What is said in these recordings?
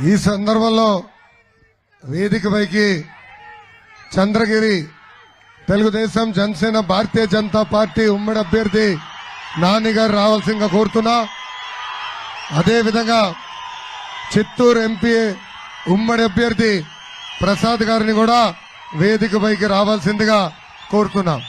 ఈ సందర్భంలో వేదికపైకి చంద్రగిరి తెలుగుదేశం జనసేన భారతీయ జనతా పార్టీ ఉమ్మడి అభ్యర్థి నాని గారు రావాల్సిందిగా కోరుతున్నా. అదేవిధంగా చిత్తూరు ఎంపీ ఉమ్మడి అభ్యర్థి ప్రసాద్ గారిని కూడా వేదికపైకి రావాల్సిందిగా కోరుతున్నాం.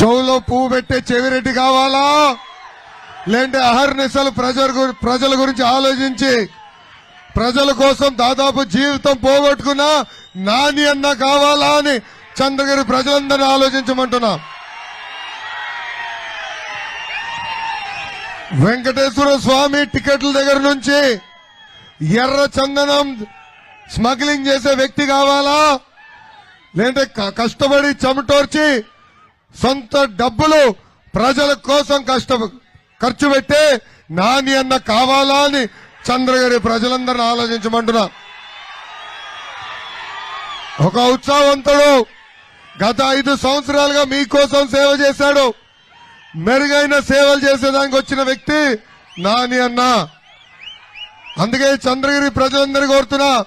చెవులో పువ్వు పెట్టే చెవిరెడ్డి కావాలా? లేదంటే అహర్నిశలు ప్రజల గురి- ప్రజల గురించి ఆలోచించి ప్రజల కోసం దాదాపు జీవితం పోగొట్టుకున్న నాని అన్న కావాలా అని చంద్రగిరి ప్రజలందరినీ ఆలోచించమంటున్నా. వెంకటేశ్వర స్వామి టికెట్ల దగ్గర నుంచి ఎర్ర చందనం స్మగ్లింగ్ చేసే వ్యక్తి కావాలా? లేదంటే క- కష్టపడి చెమటోర్చి సొంత డబ్బులు ప్రజల కోసం కష్ట ఖర్చు పెట్టే నాని అన్న కావాలా అని చంద్రగిరి ప్రజలందరిని ఆలోచించమంటున్నా. ఒక ఉత్సాహవంతుడు గత ఐదు సంవత్సరాలుగా మీకోసం సేవ చేశాడు. మెరుగైన సేవలు చేసేదానికి వచ్చిన వ్యక్తి నాని అన్న. అందుకే చంద్రగిరి ప్రజలందరూ కోరుతున్నా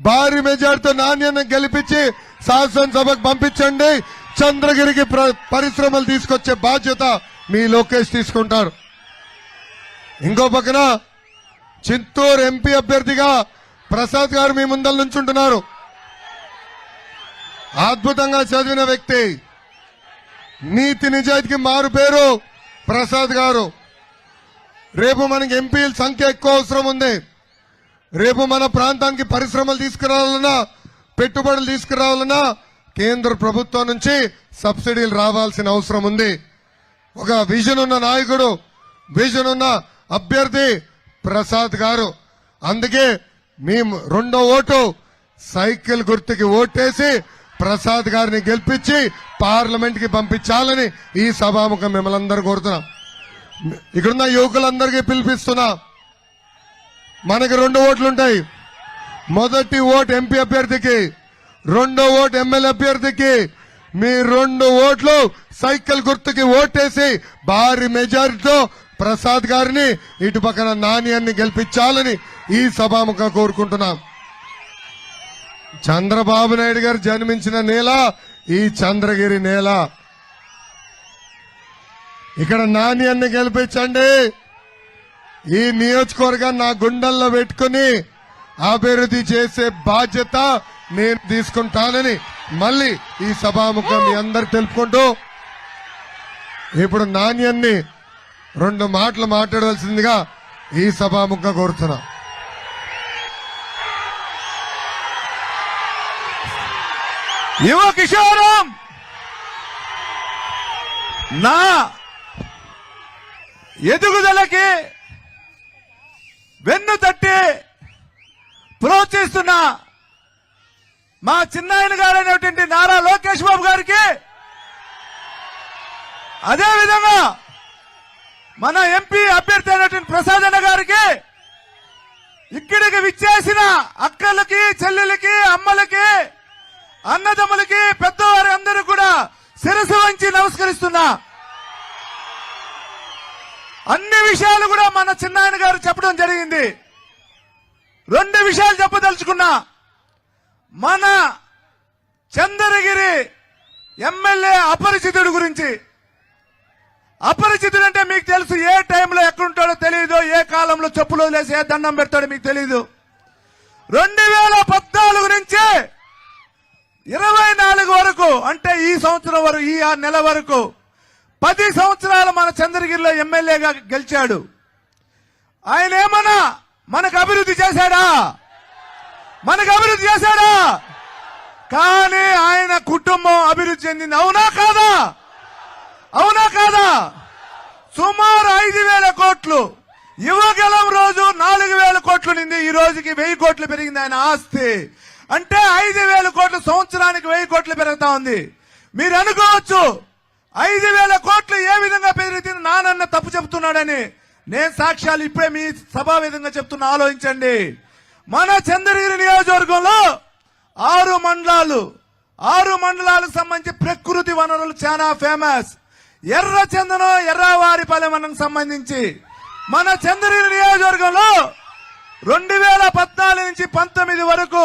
భారీ మెజార్టీతో నాణ్యను గెలిపించి శాసనసభకు పంపించండి. చంద్రగిరికి పరిశ్రమలు తీసుకొచ్చే బాధ్యత మీ లోకేష్ తీసుకుంటారు ఇంకో పక్కన చిత్తూరు ఎంపీ అభ్యర్థిగా ప్రసాద్ గారు మీ ముందల నుంచుంటున్నారు. అద్భుతంగా చదివిన వ్యక్తి. నీతి నిజాయితీకి మారు పేరు ప్రసాద్ గారు. రేపు మనకి ఎంపీల సంఖ్య ఎక్కువ అవసరం ఉంది. రేపు మన ప్రాంతానికి పరిశ్రమలు తీసుకురావాలన్నా పెట్టుబడులు తీసుకురావాలన్నా కేంద్ర ప్రభుత్వం నుంచి సబ్సిడీలు రావాల్సిన అవసరం ఉంది. ఒక విజన్ ఉన్న నాయకుడు విజన్ ఉన్న అభ్యర్థి ప్రసాద్ గారు. అందుకే మేము రెండో ఓటు సైకిల్ గుర్తుకి ఓటేసి ప్రసాద్ గారిని గెలిపించి పార్లమెంట్కి పంపించాలని ఈ సభాముఖం మిమ్మల్ని అందరూ కోరుతున్నాం. ఇక్కడున్న యువకులందరికీ పిలిపిస్తున్నా. మనకి రెండు ఓట్లుంటాయి. మొదటి ఓటు ఎంపీ అభ్యర్థికి రెండో ఓటు ఎమ్మెల్యే అభ్యర్థికి మీ రెండు ఓట్లు సైకిల్ గుర్తుకి ఓటేసి భారీ మెజారిటీతో ప్రసాద్ గారిని ఇటు పక్కన నాణ్యాన్ని గెలిపించాలని ఈ సభాముఖ కోరుకుంటున్నాం. చంద్రబాబు నాయుడు గారు జన్మించిన నేల ఈ చంద్రగిరి నేల. ఇక్కడ నాణ్యాన్ని గెలిపించండి. ఈ నియోజకవర్గాన్ని నా గుండెల్లో పెట్టుకుని అభివృద్ధి చేసే బాధ్యత నేను తీసుకుంటానని మళ్ళీ ఈ సభాముఖం మీ అందరు తెలుపుకుంటూ ఇప్పుడు నాణ్యాన్ని రెండు మాటలు మాట్లాడవలసిందిగా ఈ సభాముఖంగా కోరుతున్నా. యువ కిషోరం! నా ఎదుగుదలకి వెన్ను తట్టి ప్రోత్సహిస్తున్న మా చిన్నాయన గారైనటువంటి నారా లోకేష్ బాబు గారికి అదే విధంగా మన ఎంపీ అభ్యర్థి అయినటువంటి ప్రసాద్ అన్న గారికి ఇక్కడికి విచ్చేసిన అక్కలకి చెల్లెలకి అమ్మలకి అన్నదమ్ములకి పెద్దవారి అందరూ కూడా శిరసు వంచి నమస్కరిస్తున్నా. అన్ని విషయాలు కూడా మన చిన్నాయన గారు చెప్పడం జరిగింది. రెండు విషయాలు చెప్పదలుచుకున్నా. మన చంద్రగిరి ఎమ్మెల్యే అపరిచితుడి గురించి. అపరిచితుడు అంటే మీకు తెలుసు ఏ టైంలో ఎక్కడుంటాడో తెలియదు ఏ కాలంలో చెప్పులు వదిలేసి ఏ దండం పెడతాడో మీకు తెలియదు రెండు వేల పద్నాలుగు నుంచి ఇరవై నాలుగు వరకు అంటే ఈ సంవత్సరం వరకు ఈ ఆ నెల వరకు పది సంవత్సరాలు మన చంద్రగిరిలో ఎమ్మెల్యేగా గెలిచాడు. ఆయన ఏమన్నా మనకు అభివృద్ధి చేశాడా? మనకు అభివృద్ధి చేశాడా? కానీ ఆయన కుటుంబం అభివృద్ధి చెందింది. అవునా కాదా? అవునా కాదా? సుమారు ఐదు వేల కోట్లు. యువగలం రోజు నాలుగు వేల కోట్లు నింది. ఈ రోజుకి వెయ్యి కోట్లు పెరిగింది ఆయన ఆస్తి. అంటే ఐదు వేల కోట్లు సంవత్సరానికి వెయ్యి కోట్లు పెరుగుతా ఉంది. మీరు అనుకోవచ్చు ఐదు వేల కోట్లు ఏ విధంగా పెరిగింది నానన్న తప్పు చెబుతున్నాడని నేను సాక్ష్యాలు ఇప్పుడే మీ సభా విధంగా చెప్తున్నా. ఆలోచించండి. మన చంద్రగిరి నియోజకవర్గంలో ఆరు మండలాలు ఆరు మండలాలకు సంబంధించి ప్రకృతి వనరులు చాలా ఫేమస్ ఎర్ర చందనం ఎర్రవారిపాలెం మనకు సంబంధించి. మన చంద్రగిరి నియోజకవర్గంలో రెండు వేల పద్నాలుగు నుంచి పంతొమ్మిది వరకు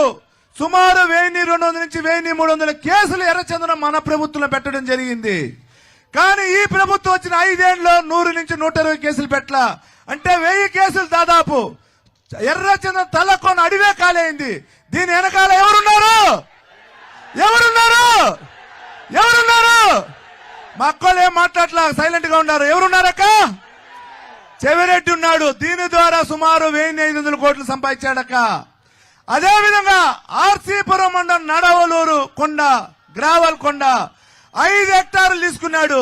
సుమారు వెయ్యి రెండు వందల నుంచి వెయ్యి మూడు వందల కేసులు ఎర్రచందనం మన ప్రభుత్వంలో పెట్టడం జరిగింది. కానీ ఈ ప్రభుత్వం వచ్చిన ఐదేళ్ళలో నూరు నుంచి నూట ఇరవై కేసులు పెట్టలా. అంటే వెయ్యి కేసులు దాదాపు ఎర్రచందనం తలకొని అడివే కాలేయింది దీని వెనకాల ఎవరున్నారు? ఎవరున్నారు? ఎవరున్నారు? మా అక్కలు ఏం మాట్లాడలా సైలెంట్గా ఉన్నారు ఎవరున్నారక్క చెవిరెడ్డి ఉన్నాడు. దీని ద్వారా సుమారు వెయ్యి ఐదు వందల కోట్లు సంపాదించాడక్క అదే విధంగా ఆర్సీపురం మండలం నడవలూరు కొండ గ్రావల్ కొండ ఐదు హెక్టార్లు తీసుకున్నాడు.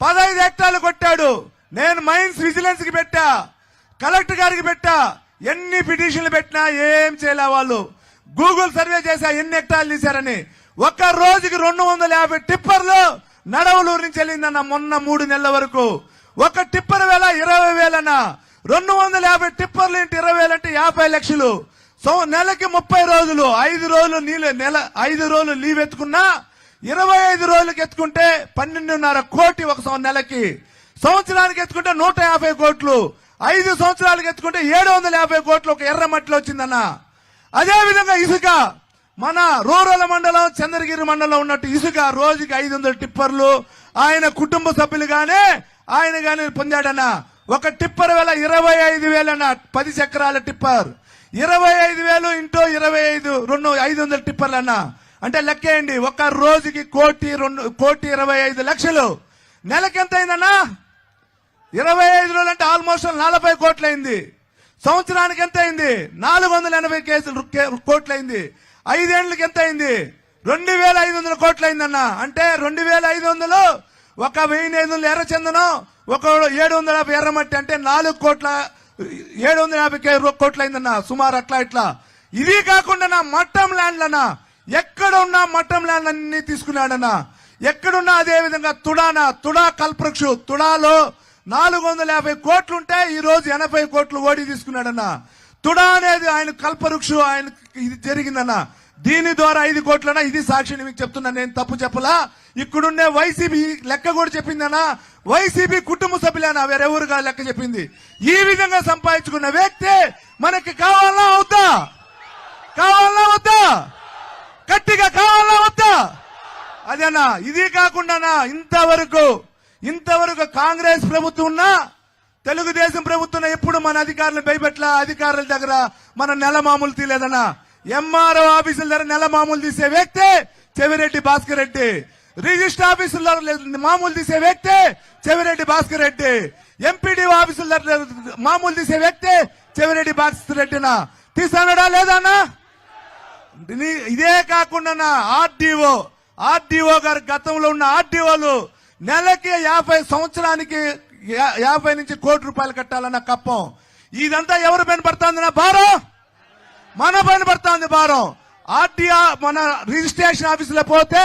పదహైదు హెక్టార్లు కొట్టాడు. నేను మైన్స్ విజిలెన్స్కి పెట్టా. కలెక్టర్ గారికి పెట్టా. ఎన్ని పిటిషన్లు పెట్టినా ఏం చేయలే వాళ్ళు. గూగుల్ సర్వే చేశా ఎన్ని హెక్టార్లు తీశారని. ఒక్క రోజుకి రెండు వందల యాభై టిప్పర్లు నడవలూరు నుంచి వెళ్ళిందన్న మొన్న మూడు నెలల వరకు. ఒక టిప్పర్ వేల ఇరవై వేలన్న. రెండు వందల యాభై టిప్పర్లు ఏంటి ఇరవై అంటే యాభై లక్షలు. సో నెలకి ముప్పై రోజులు ఐదు రోజులు నీళ్ళు నెల ఐదు రోజులు లీవ్ ఎత్తుకున్నా ఇరవై ఐదు రోజులకి ఎత్తుకుంటే పన్నెండున్నర కోటి ఒక సం- నెలకి. సంవత్సరానికి ఎత్తుకుంటే నూట యాభై కోట్లు. ఐదు సంవత్సరాలకు ఎత్తుకుంటే ఏడు వందల యాభై కోట్లు ఒక ఎర్ర మట్టిలో వచ్చిందన్న. అదేవిధంగా ఇసుక మన రూరల్ మండలం చంద్రగిరి మండలం ఉన్నట్టు ఇసుక రోజుకి ఐదు వందల టిప్పర్లు. ఆయన కుటుంబ సభ్యులుగానే ఆయన గాని పొందాడన్న. ఒక టిప్పర్ వేల ఇరవై ఐదు వేలన్న పది చక్రాల టిప్పర్. ఇరవై ఐదు వేలు ఇంటూ ఇరవై ఐదు రెండు ఐదు వందల టిప్పర్లు అన్న అంటే లెక్కేయండి ఒక రోజుకి కోటి రెండు కోటి ఇరవై ఐదు లక్షలు. నెలకెంత అయిందన్నా ఇరవై ఐదు రోజులు అంటే ఆల్మోస్ట్ నలభై కోట్లయింది. సంవత్సరానికి ఎంత అయింది నాలుగు వందల ఎనభై కేసులు కే- కోట్లయింది. ఐదేళ్ళకి ఎంత అయింది రెండు వేల ఐదు వందల కోట్లయిందన్న. అంటే రెండు వేల ఐదు వందలు ఒక వెయ్యి ఐదు వందలు ఎర్రచందనం ఒక ఏడు వందల యాభై ఎర్రమట్టి అంటే నాలుగు కోట్ల ఏడు వందల యాభై కోట్లయిందన్న. సుమారు అట్లా ఇట్లా. ఇది కాకుండా నా మట్టం ల్యాండ్లన్నా. ఎక్కడున్న మట్టం ల్యాండ్ అన్ని తీసుకున్నాడన్నా. ఎక్కడున్నా అదే విధంగా తుడానా తుడా కల్పృక్షు తుడాలో నాలుగు వందల యాభై కోట్లుంటే ఈ రోజు ఎనభై కోట్లు ఓడి తీసుకున్నాడన్న. తుడా అనేది ఆయన కల్పవృక్షు ఆయన ఇది జరిగిందన్న. దీని ద్వారా ఐదు కోట్లన్నా ఇది సాక్షిని మీకు చెప్తున్నా నేను తప్పు చెప్పలా? ఇక్కడున్నే వైసీపీ లెక్క కూడా చెప్పిందనా వైసీపీ కుటుంబ సభ్యులేనా వేరెవరుగా లెక్క చెప్పింది. ఈ విధంగా సంపాదించుకున్న వ్యక్తి మనకి కావాలా అవుతా కావాలా అవుతా గట్టిగా కావాలా అవుతా అదేనా ఇది కాకుండానా ఇంతవరకు ఇంతవరకు కాంగ్రెస్ ప్రభుత్వం ఉన్నా తెలుగుదేశం ప్రభుత్వం ఎప్పుడు మన అధికారులు భయపెట్ల అధికారుల దగ్గర మన నెల మామూలు తీలేదన్నా. ఎంఆర్ఓ ఆఫీసుల దగ్గర నెల మామూలు తీసే వ్యక్తి చెవిరెడ్డి భాస్కర్ రెడ్డి. రిజిస్టర్ ఆఫీసుల మామూలు తీసే వ్యక్తి చెవిరెడ్డి భాస్కర్ రెడ్డి. ఎంపీడీ ఆఫీసుల దగ్గర మామూలు తీసే వ్యక్తి చెవిరెడ్డి భాస్కర్ రెడ్డినా. తీసానడా లేదన్నా ఇదే కాకుండా ఆర్డీఓ. ఆర్డీఓ గారు గతంలో ఉన్న ఆర్డీఓలు నెలకి యాభై సంవత్సరానికి యాభై నుంచి కోటి రూపాయలు కట్టాలన్న కప్పం. ఇదంతా ఎవరు పైన పడుతుంది నా భారం? మన పైన పడుతుంది భారం. ఆర్టీఆర్ మన రిజిస్ట్రేషన్ ఆఫీసులో పోతే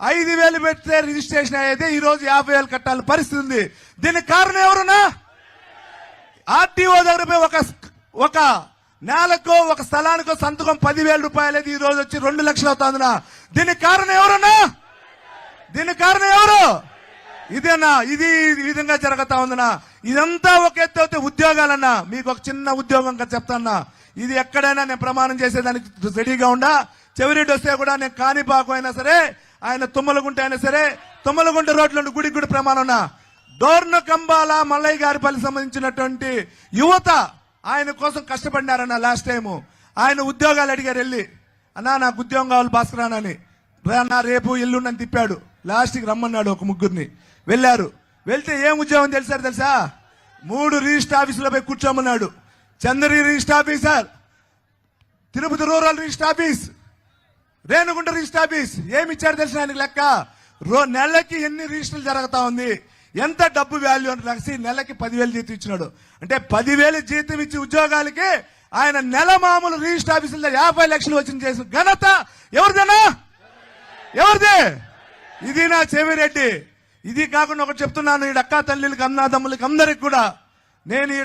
ఐదు వేలు పెడితే రిజిస్ట్రేషన్ అయ్యేది ఈ రోజు యాభై వేలు కట్టాలి పరిస్థితి ఉంది. దీనికి కారణం ఎవరున్నా? ఆర్టీఓ దగ్గర పోయి ఒక ఒక నేలకో ఒక స్థలానికో సంతకం పదివేల రూపాయలు ఈ రోజు వచ్చి రెండు లక్షలు అవుతుందినా. దీనికి కారణం ఎవరన్నా? దీనికి కారణం ఎవరు? ఇదేనా? ఇది ఈ విధంగా జరుగుతా ఉందనా? ఇదంతా ఒక ఎత్తు అయితే ఉద్యోగాలన్నా. మీకు ఒక చిన్న ఉద్యోగం చెప్తాన్నా. ఇది ఎక్కడైనా నేను ప్రమాణం చేసేదానికి రెడీగా ఉండా? చెవిరెడ్డి వస్తే కూడా నేను కాణిపాకు అయినా సరే ఆయన తుమ్మలగుంట అయినా సరే తుమ్మలగుంట రోడ్ల గుడికి కూడా ప్రమాణం ఉన్నా. డోర్న కంబాల మల్లయ్య గారిపల్లి సంబంధించినటువంటి యువత ఆయన కోసం కష్టపడినారన్న లాస్ట్ టైము ఆయన ఉద్యోగాలు అడిగారు వెళ్ళి అన్నా నాకు ఉద్యోగం కావాలి భాస్కర్ అని. నా రేపు ఎల్లుండని తిప్పాడు. లాస్ట్కి రమ్మన్నాడు ఒక ముగ్గురిని. వెళ్ళారు. వెళ్తే ఏం ఉద్యోగం తెలుసారు తెలుసా? మూడు రిజిస్టర్ ఆఫీసులో పోయి కూర్చోమన్నాడు. Chandragiri register officer Tirupati rural register office. Renigunta register office. ఏమి ఇచ్చారు తెలిసిన ఆయనకి లెక్క? రో నెలకి ఎన్ని రిజిస్టర్లు జరుగుతా ఉంది? ఎంత డబ్బు వాల్యూ అని రాసి నెలకి పదివేలు జీతం ఇచ్చినాడు. అంటే పదివేలు జీతం ఇచ్చి ఉద్యోగాలకి ఆయన నెల మామూలు రిజిస్టర్ ఆఫీసులో యాభై లక్షలు వచ్చిన చేసిన ఘనత ఎవరిదేనా? ఎవరిదే? ఇది నా చెవిరెడ్డి. ఇది కాకుండా ఒకటి చెప్తున్నాను. ఈ అక్కా తల్లికి అన్నాదమ్ములకి అందరికి కూడా నేను ఈ